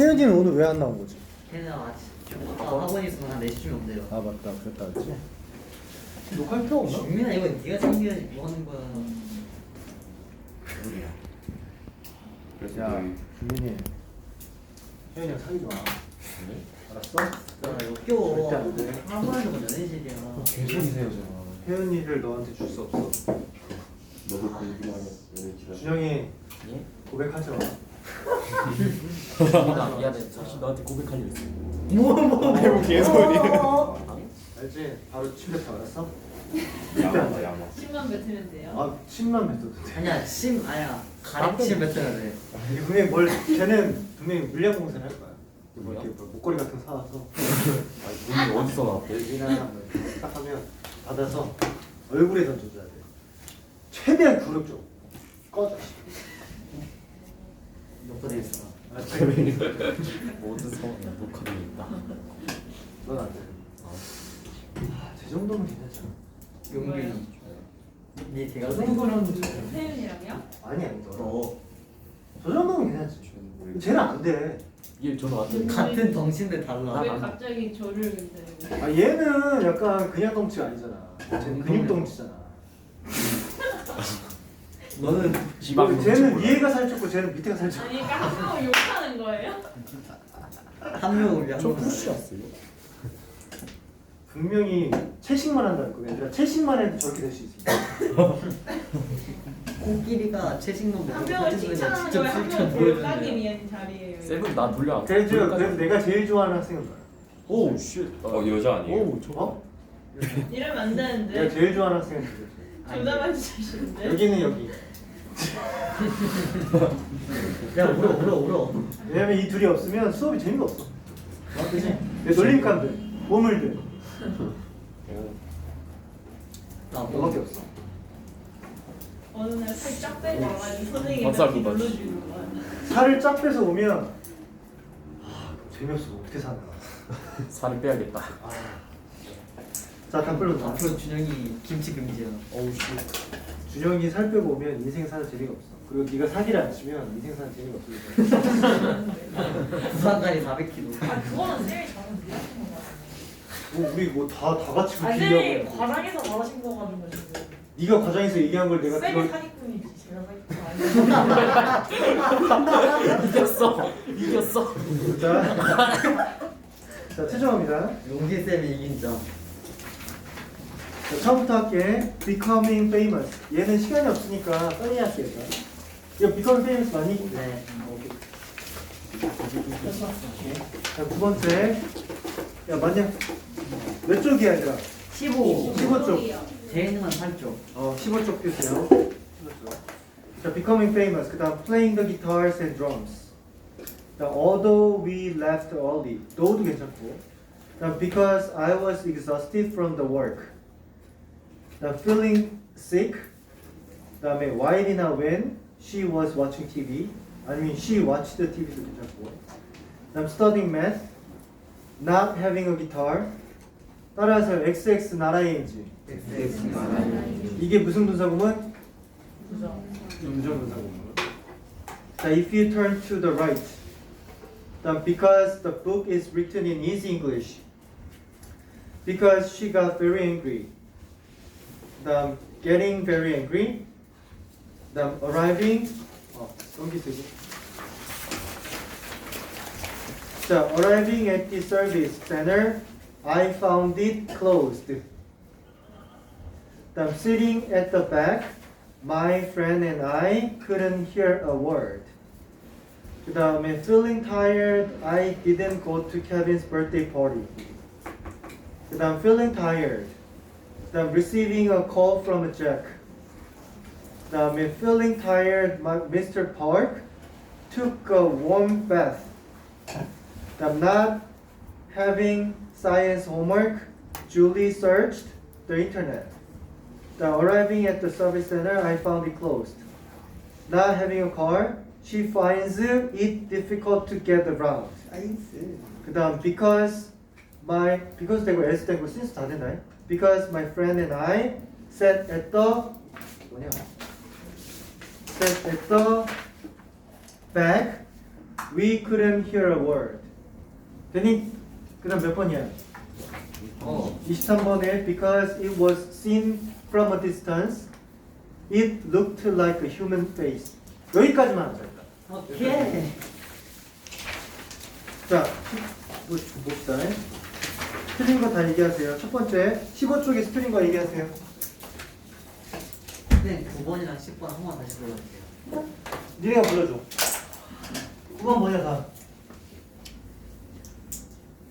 태현이는 오늘 왜 안 나온 거지? 걔는 아침 아까 학원 있으면 한 4시쯤에 온대요 아 맞다 그랬다 그랬지. 녹화할 필요 없나? 준민아 이거 네가 챙겨야지 뭐 하는 거야 그래서 야 주민이 혜연이랑 사귀지 마. 알았어? 나 역겨워 절대 안 돼. 학원에서 건 연애실이야 개소리세요 지금. 혜연이를 너한테 줄 수 없어. 너도 공부만 하면 지라 준영이 예? 고백하지 마. 나 미안해. 사실 너한테 고백할 일 있어. 뭐뭐 아이고 개소리. 알지? 바로 침대 타 알았어? 야마다 야마 10만 뱉으면 돼요? 아 침만 뱉어도 돼. 아니야 심 아니야 가락침 뱉어야 돼 이게 분명히 뭘 걔는 분명히 물량 공세를 할 거야. 뭐? 이렇게 뭐 목걸이 같은 거 사와서 아니 눈이 어디서 나왔대? 여기나 뭐 이렇게 딱 하면 받아서 얼굴에 던져줘야 돼. 최대한 굴욕 줘. 꺼져. 녹화돼 있어 알았지? 모든 상황이 녹화되어 있다. 넌안 돼. 아, 제 정도면 괜찮잖아. 용균이 네저 걔가 정도는 세윤이랑요? 아니 아니 너. 너 저 정도면 괜찮지. 쟤는 안 돼. 얘 전화 왔대. 같은 덩치인데 달라 왜 갑자기 저를 뱉어요? 아 얘는 약간 그냥 덩치가 아니잖아. 쟤는 근육 덩치잖아. 너는 지방 쟤는 위에가 살쪘고 쟤는 밑에가 살쪘고. 아니 그러니까 한 명을 욕하는 거예요? 한 명을 위한 저거 푸시였어요. 분명히 채식만 한다는 거. 얘들아 채식만 해도 저렇게 될 수 있어. 코끼리가 채식만 먹고 한 명을 사진 칭찬하는 직접 거예요? 한 실천 명을 돌까기 보여주는 위한 자리예요. 세븐 나 돌려. 안- 그래도 그래도 내가 제일 좋아하는 학생은 뭐야? 오 쉣. 어, 여자 아니에요? 오 저거. 어? 이러면 안 내가 되는데. 제일 좋아하는 학생은 누구지? 조담한 짓이신데. 여기는 여기. 야 울어 울어 울어 왜냐면 이 둘이 없으면 수업이 재미가 없어. 맞지? 내 놀림감들, 보물들 나 너밖에 뭐 없어. 어느 날살쫙 빼고 와가지고 선생님이 박살 이렇게 돋았지. 눌러주는 거야. 살을 쫙 빼서 오면 아, 재미없어. 어떻게 사나. 살을 빼야겠다. 아. 자, 답글로 나. 앞으로 준영이 김치 금지야 어우 씨. 준영이 살 빼고 오면 인생 사는 재미가 없어. 그리고 네가 사기를 안 치면 인생 사는 재미가 없어. 부산까지 400kg 아 그거는 쌤이 잘못 이해하신 거야. 뭐 우리 뭐 다 다 같이 아 쌤이 얘기하고. 과장해서 말하신 거 가지고 지금. 네가 과장에서 얘기한 걸 내가 쌤이 그걸 사기꾼이지 제가 사기꾼 아니야. 이겼어. 이겼어. 자, 자 퇴정합니다. 용기 쌤이 이긴 자 자, 처음부터 할게. Becoming famous. 얘는 시간이 없으니까 빨리 할게요. 자. 이거 becoming famous 많이? 네. 자, 두 번째. 야, 맞냐? 몇 쪽이야, 얘들아? 15 15쪽. 재능은 8쪽 어, 15쪽 표세요. 15쪽. 자, becoming famous. 그 다음 playing the guitars and drums. 자, although we left early. though도 괜찮고. 자, because I was exhausted from the work. 자, feeling sick. 그 다음에 while이나 when she was watching TV. 아니면 she watched the TV도 괜찮고. 그 다음 studying math. not having a guitar. 따라서 XX 나라인지. 이게 무슨 분사구문? 음정 분사구문. 자, if you turn to the right, then because the book is written in easy English, because she got very angry, then getting very angry, then arriving, 어, 넘기 쓰기. 자, arriving at the service center, I found it closed. I'm sitting at the back. My friend and I couldn't hear a word. 그 다음에 feeling tired. I didn't go to Kevin's birthday party. 그 다음 feeling tired. 그 다음 receiving a call from Jack. 그 다음에 feeling tired. My, Mr. Park took a warm bath. 그 다음 not having science homework. Julie searched the internet. Now, arriving at the service center, I found it closed. Not having a car, she finds it difficult to get around. 그 다음, because my, because 되고 else 되고 since 다 되나요? Because my friend and I sat at the, 뭐냐? Sat at the back We couldn't hear a word. 되니? 그 다음 몇 번이야? 어 23번에 because it was seen from a distance, it looked like a human face. 여기까지만 하자 일단. 오케이 자, 뭐, 봅시다. 틀린 거 다 얘기하세요. 첫 번째, 15쪽에 틀린 거 얘기하세요. 선생님 9번이랑 10번 한 번 다시 불러주세요 니네가 불러줘. 9번 뭐냐, 다.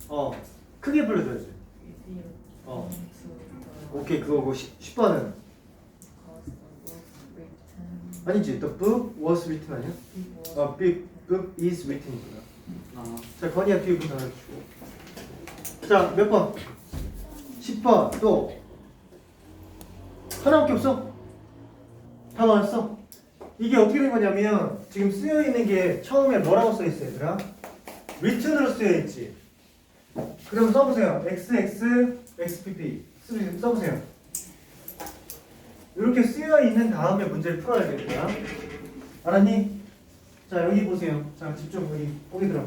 어, 크게 불러줘야지. 어. 오케이, 그거고, 10, 10번은? 아니지, the book was written 아니야? 어, book, book is written이구나. 아 자, 건이야 뒤에 문 닫아주시고. 자, 몇 번? 10번, 또. 하나밖에 없어? 다 나왔어? 이게 어떻게 된 거냐면, 지금 쓰여 있는 게 처음에 뭐라고 써 있어요, 얘들아? written으로 쓰여 있지. 그럼 써보세요. XX, XPP. 쓰- 써보세요. 이렇게 쓰여 있는 다음에 문제를 풀어야 되겠다. 알았니? 자, 여기 보세요. 자, 집중, 여기. 고개 들어.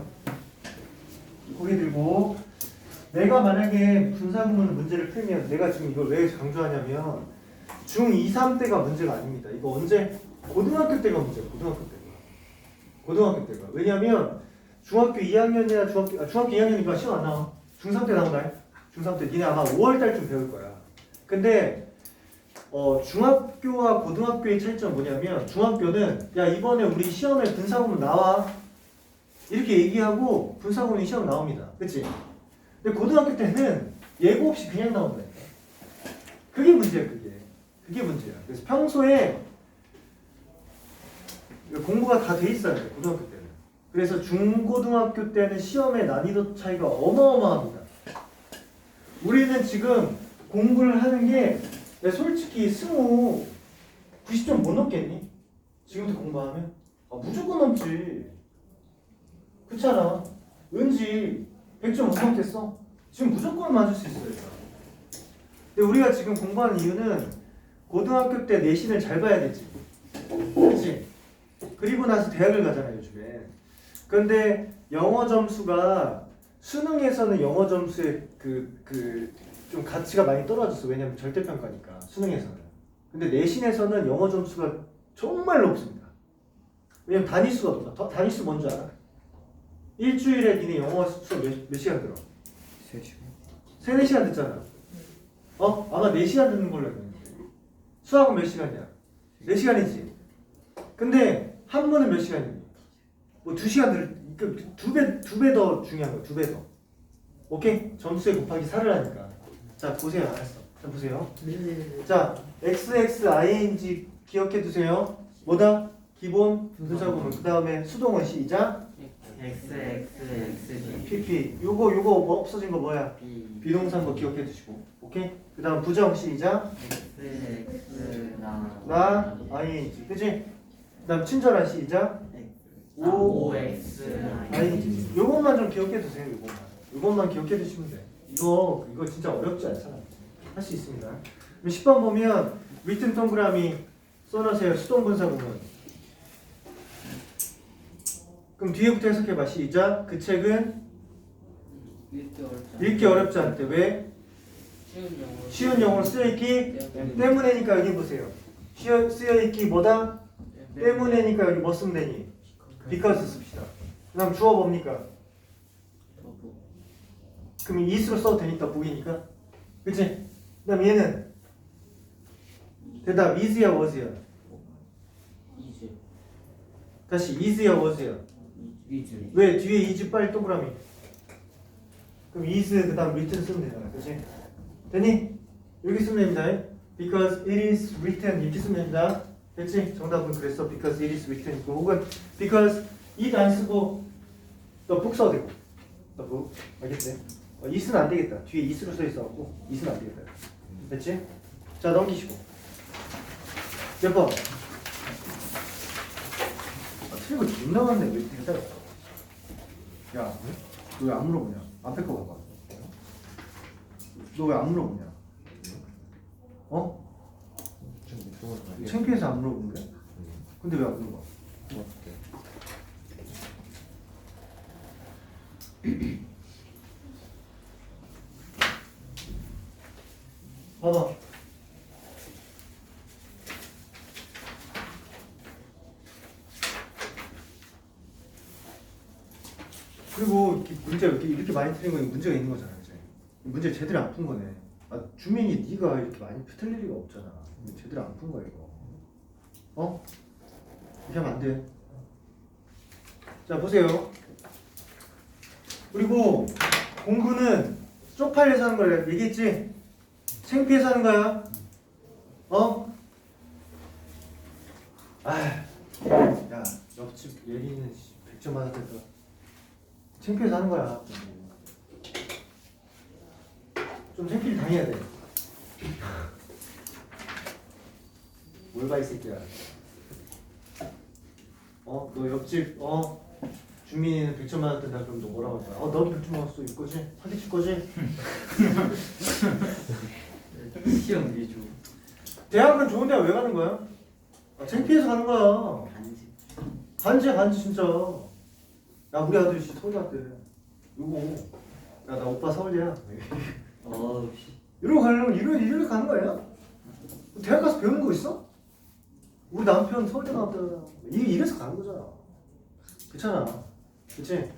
고개 들고 내가 만약에 분사구문 문제를 풀면 내가 지금 이걸 왜 강조하냐면 중 2, 3때가 문제가 아닙니다. 이거 언제? 고등학교 때가 문제예요. 고등학교 때가. 고등학교 때가. 왜냐면 중학교 2학년이나 중학교 아, 중학교 2학년이니까 시험 안 나와. 중3 때 나온다. 중3 때 니네 아마 5월 달쯤 배울 거야. 근데 어, 중학교와 고등학교의 차이점 뭐냐면 중학교는 야 이번에 우리 시험에 분사구문 나와 이렇게 얘기하고 분사구문이 시험 나옵니다. 그치? 근데 고등학교 때는 예고 없이 그냥 나온다니까. 그게 문제야, 그게. 그게 문제야. 그래서 평소에 공부가 다 돼 있어야 돼, 고등학교 때는. 그래서 중고등학교 때는 시험의 난이도 차이가 어마어마합니다. 우리는 지금 공부를 하는 게 야, 솔직히 승우 90점 못 넘겠니? 지금부터 공부하면? 아, 무조건 넘지. 그렇잖아. 은지 100점 못 넘겠어? 지금 무조건 맞을 수 있어요. 근데 우리가 지금 공부하는 이유는 고등학교 때 내신을 잘 봐야 되지. 그렇지? 그리고 나서 대학을 가잖아요, 요즘에. 그런데 영어 점수가 수능에서는 영어 점수의 그, 그, 좀 가치가 많이 떨어졌어. 왜냐면 절대평가니까. 수능에서는. 근데 내신에서는 영어 점수가 정말 높습니다. 왜냐면 단위수가 높아. 더- 단위수 뭔지 알아? 일주일에 니네 영어 수업 몇, 몇 시간 들어? 3시간. 3, 4시간 듣잖아. 어? 아마 4시간 듣는 걸로 알고 있는데. 수학은 몇 시간이야? 4시간이지. 근데 한문은 몇 시간이니? 뭐 2시간 들, 그두 배, 두 배 더 중요한 거야. 두배 더. 오케이? 점수에 곱하기 4를 하니까. 자, 보세요. 알았어. 자, 보세요. 자, XXING 기억해 두세요. 뭐다? 기본 분사구문. 그 다음에 수동은 시작. X X X G PP. 요거 요거 뭐 없어진 거 뭐야? B 비동사인 거 기억해 두시고. 오케이? 그 다음 부정 시작. X X 나나 ING. 그지? 그 다음 친절한 시작. 오 O X ING. 요것만 좀 기억해 두세요. 요것만. 요것만 기억해 두시면 돼. 이거 이거 진짜 어렵지 않잖아. 할 수 있습니다. 그럼 10번 보면 위튼 동그라미 써놓으세요. 수동 분사 부분. 그럼 뒤에부터 해석해봐. 시작. 그 책은 읽기 어렵지 않대. 왜? 쉬운 영어로 쓰여있기 때문에니까 여기 보세요. 쉬어, 쓰여있기 뭐다? 때문에니까 여기 뭐 쓰면 되니? because 씁시다. 그 다음 주어 뭡니까? 그럼 is로 써도 되니까 북이니까 그치? 그 다음 얘는 대답 is야 was야 이즈 다시 is야 was야 이즈 왜 뒤에 is 빨리 동그라미 그럼 is 그 다음 written 쓰면 되잖아 그치? 되니? 여기 쓰면 됩니다 because it is written 이렇게 쓰면 됩니다 됐지? 정답은 그랬어 because it is written 혹은 because it 안 쓰고 the book 써도 되고 the book 알겠지? 어, is는 안 되겠다 뒤에 is로 써 있어갖고 is는 안 되겠다 됐지? 자 넘기시고 몇 번? 아, 거 존나 많네 왜 이렇게 해달라 야, 너 왜 안 물어보냐? 앞에 거 봐봐. 너 왜 안 물어보냐? 어? 창피해서 안 물어본 거야? 근데 왜 안 물어봐? 봐봐. 그리고 이렇게 문제 이렇게, 이렇게 많이 틀린 건 문제가 있는 거잖아, 이제. 문제 제대로 안 푼 거네. 아, 주민이 네가 이렇게 많이 틀릴 리가 없잖아. 제대로 안 푼 거야 이거. 어? 이렇게 하면 안 돼. 자 보세요. 그리고 공부는 쪽팔려서 하는 거야. 얘기했지? 창피해서 하는 거야. 어? 아, 야 옆집 예리는 100점 맞았겠다. 창피해서 하는 거야. 좀 창피를 당해야 돼. 뭘 봐 이 새끼야. 어, 너 옆집 어 주민이는 100점 맞았던다 그럼 너 뭐라고 할 거야? 어, 너도 100점 맞았어 이 거지? 사기칠 거지? 시험 위주. 대학은 좋은 대학 왜 가는 거야? 아, 창피해서 가는 거야. 간지. 간지 간지 진짜. 야 우리 아들이 씨 서울 갔대. 이거. 야 나 오빠 서울이야. 어우 씨. 이러고 가려면 이러 이러 가는 거야? 대학 가서 배우는 거 있어? 우리 남편 서울대 나왔다. 이 이래서 가는 거잖아. 그렇잖아. 그치?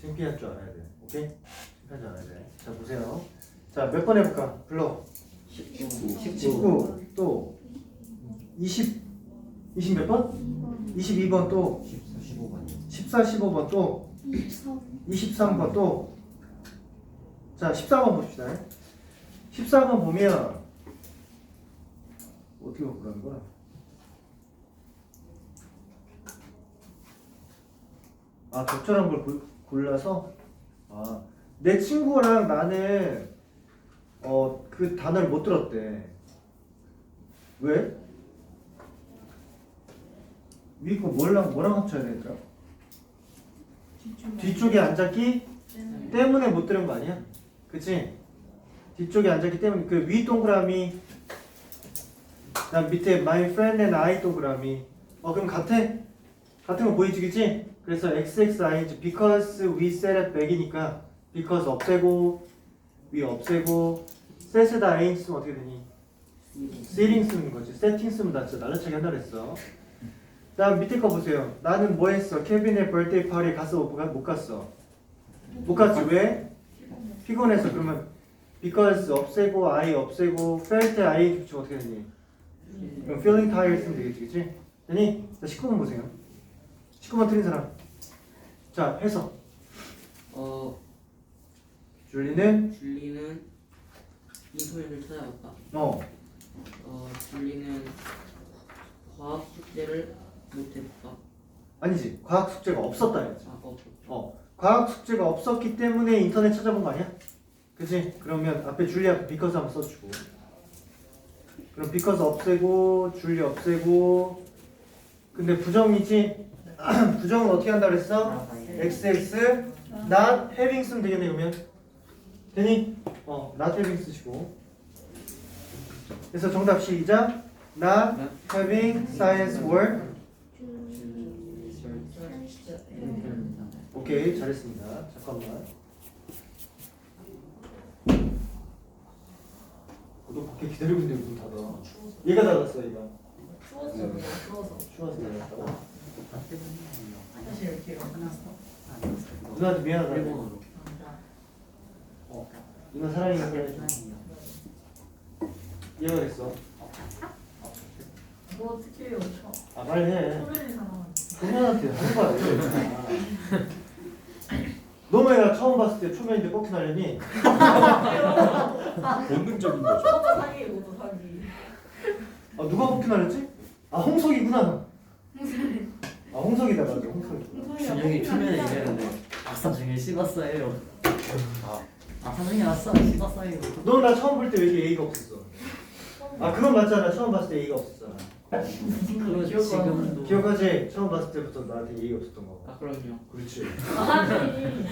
창피할 줄 알아야 돼. 오케이? 창피할 줄 알아야 돼. 자 보세요. 자몇 번 해볼까? 불러. 19. 19, 또 20, 20 몇 번? 22번 또 15번 14, 15번 또 23번 또 자, 14번 봅시다. 14번 보면 어떻게 보라는 거야? 아, 적절한 걸 골- 골라서 아, 내 친구랑 나는 어, 그 단어를 못 들었대. 왜? 위에 거 뭐랑 뭐랑 합쳐야 되더라? 뒤쪽에 앉았기 때문에 못 들은 거 아니야? 그치? 뒤쪽에 앉았기 때문에 그 위 동그라미 난 밑에 my friend and I 동그라미 어 그럼 같아? 같은 거 보이지 그치? 그래서 xxi because we set it back이니까 because 없애고 we 없애고 set에다 i 쓰면 어떻게 되니? setting 쓰는 거지 setting 쓰면 나 진짜 날라차게 한다 그랬어 다음 밑에 거 보세요 나는 뭐 했어? 케빈의 birthday party 갔어 못, 가- 못 갔어? 못 갔지 왜? 피곤해서 그러면 because 없애고 I 없애고 felt I 붙이면 어떻게 되니? 그럼 feeling tired 쓰면 되겠지 그치? 되니? 자 19번 보세요 19번 틀린 사람 자 해석 어 줄리는 줄리는 인터넷을 찾아봤다 어 어 줄리는 과학 숙제를 못했다 아니지. 과학 숙제가 없었다 해야지. 아 없었다 어. 과학 숙제가 없었기 때문에 인터넷 찾아본 거 아니야? 그치? 그러면 앞에 줄리 앞에 because 한번 써주고. 그럼 because 없애고 줄리 없애고. 근데 부정이지? 부정은 어떻게 한다 그랬어? XX not having 쓰면 되겠네 그러면. 되니? 어 not having 쓰시고. 그래서 정답 시작. Not having science work 오케이 잘했습니다. 잠깐만. 너 밖에 기다리고 있는데 문 닫아 얘가 닫았어 얘가. 추워서 네. 추워서 추워서 닫았다고 사실 이렇게 끝났어 누나한테 미안하다. 일본어로. 어 누나 사랑해 얘가 그랬어? 뭐 어떻게 해요 저? 아 빨리 해. 소련이 사람 초면한테 하는 거야 왜 너왜 나 처음 봤을 때 초면인데 꺾기 날렸니? 본능적인 거죠. 저도 사기 이것도 사기 아 누가 꺾기 날렸지? 아 홍석이구나 아 홍석이다 맞아 홍석이 준영이 초면에 이랬는데 아싸 중에 씹었어요. 아 선생님 아싸 씹었어요. 너나 처음 볼 때 왜 이렇게 예의가 없었어? 아 그건 맞잖아 처음 봤을 때 예의가 없었잖아 그리고 지금도 기억하지? 처음 봤을 때부터 나한테 예의가 없었던 거 아 그럼요 그렇지 아니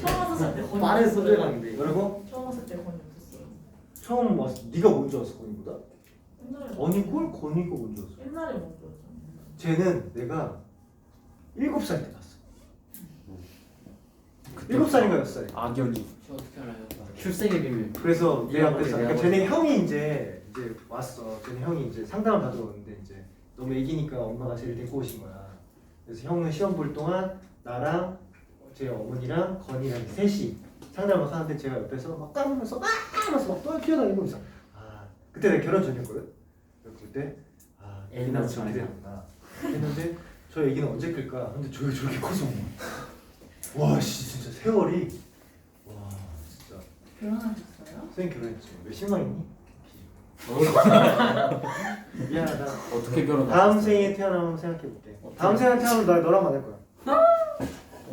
처음 왔을 때 건이 빠른 없었어요. 소재감인데. 그리고 처음 왔을 때 건이 없었어요 처음 왔을 때 네가 먼저 왔어 건이보다? 옛날에 언니 꼴 건이가 먼저 왔어 옛날에 먼저 쟤는 내가 일곱 살 때 봤어. 일곱 살인가 몇 살? 악연이. 저 어떻게 알아요? 출생의 비밀. 그래서 내 이해하고 앞에서 그러니까 이해하고 쟤네 형이 이제 이제 왔어. 쟤네 형이 이제 상담을 받으러 오는데 이제 너무 애기니까 엄마가 쟤를 데리고 오신 거야. 그래서 형은 시험 볼 동안 나랑 제 어머니랑 건이랑 셋이 상담을 막 하는데 제가 옆에서 막 까면서 막 하면서 막 뛰어다니고 있어. 아 그때 내가 결혼 전이었거든. 그때 아 애기는 저렇게 되는구나 했는데 저 애기는 언제 클까? 근데 저게 저렇게 커서 와씨 진짜 세월이 와 진짜 결혼하셨어요? 선생님 결혼했지 왜 실망했니? 미안하다 어떻게 결혼? 다음 생에 태어나면 생각해볼게 다음 생에 태어나면 나 너랑 만날 거야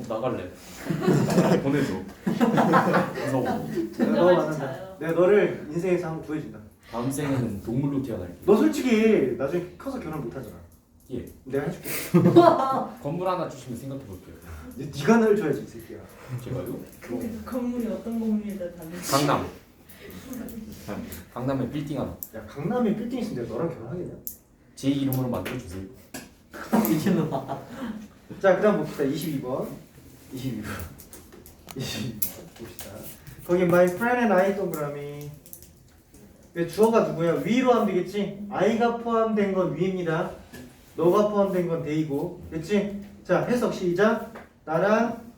나갈래. 보내줘. 무서워. 내가 너 만난다 내가 너를 인생에서 한번 구해준다 다음 생에는 동물로 태어날게. 너 솔직히 나중에 커서 결혼 못하잖아 예. 내가 해줄게 건물 하나 주시면 생각해 볼게요. 네- 네가 날 줘야지 이 새끼야 제가요? 근데 그 건물이 어떤 건물인지 다르지? 강남. 강남에 빌딩 하나. 야 강남에 빌딩 있으면 너랑 결혼하겠냐? 제 이름으로 만들어 주세요. 미친놈아. 자 그다음 봅시다 22번 22번 22번 봅시다 거기 my friend and I 동그라미 그 주어가 누구야? 위로 하면 되겠지? I가 포함된 건 위입니다 너가 포함된 건 대이고 됐지? 자 해석 시작 나랑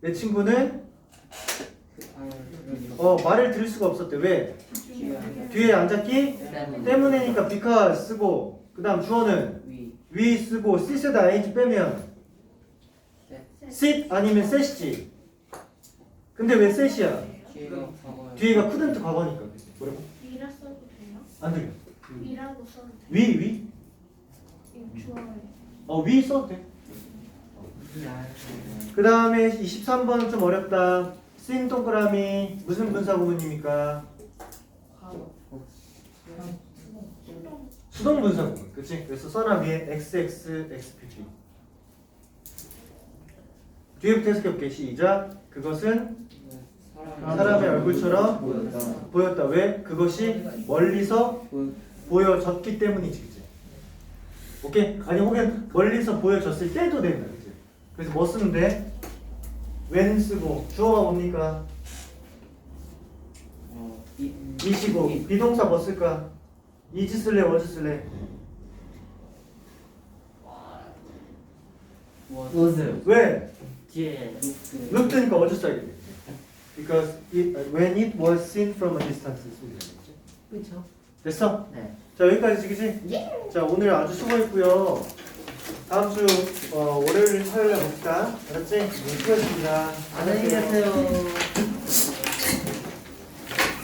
내 친구는 어 말을 들을 수가 없었대 왜? 뒤에 앉았기 때문에니까 because 쓰고 그 다음 주어는 위위 쓰고 sit에다 ing 빼면 sit 아니면 set이지 근데 왜 set이야? 뒤에가. 뒤에가 couldn't 과거니까 뭐라고? 미라 써도 돼요? 안 들려 미라고 써도 돼요? 위 위? 이거 좋아요. 어 위 써도 돼 그 다음에 23번은 좀 어렵다 쓰인 동그라미 무슨 분사 구문입니까? 수동 분사 구문 그치? 그래서 써놔 위에 XX XPP 뒤에부터 해석해볼게 시작 그것은 사람의 얼굴처럼 보였다. 왜? 그것이 멀리서 보여졌기 때문이지, 그치? 오케이? 아니 혹은 멀리서 보여졌을 때도 된다, 그치? 그래서 뭐 쓰면 돼? When 쓰고 주어가 뭡니까? 어, 이, 이시고 비동사 뭐 쓸까? 이지 쓸래, 워즈 쓸래? 뭐 우즈. 왜? 뒤에. looked니까 워즈 써야겠네. Because it, when it was seen from a distance? 그렇죠. 됐어? 네. 자 여기까지 그지? 자 오늘 아주 수고했고요. 다음 주 어, 월요일 화요일에 봅시다. 알았지? 수고했습니다. 안녕히 계세요.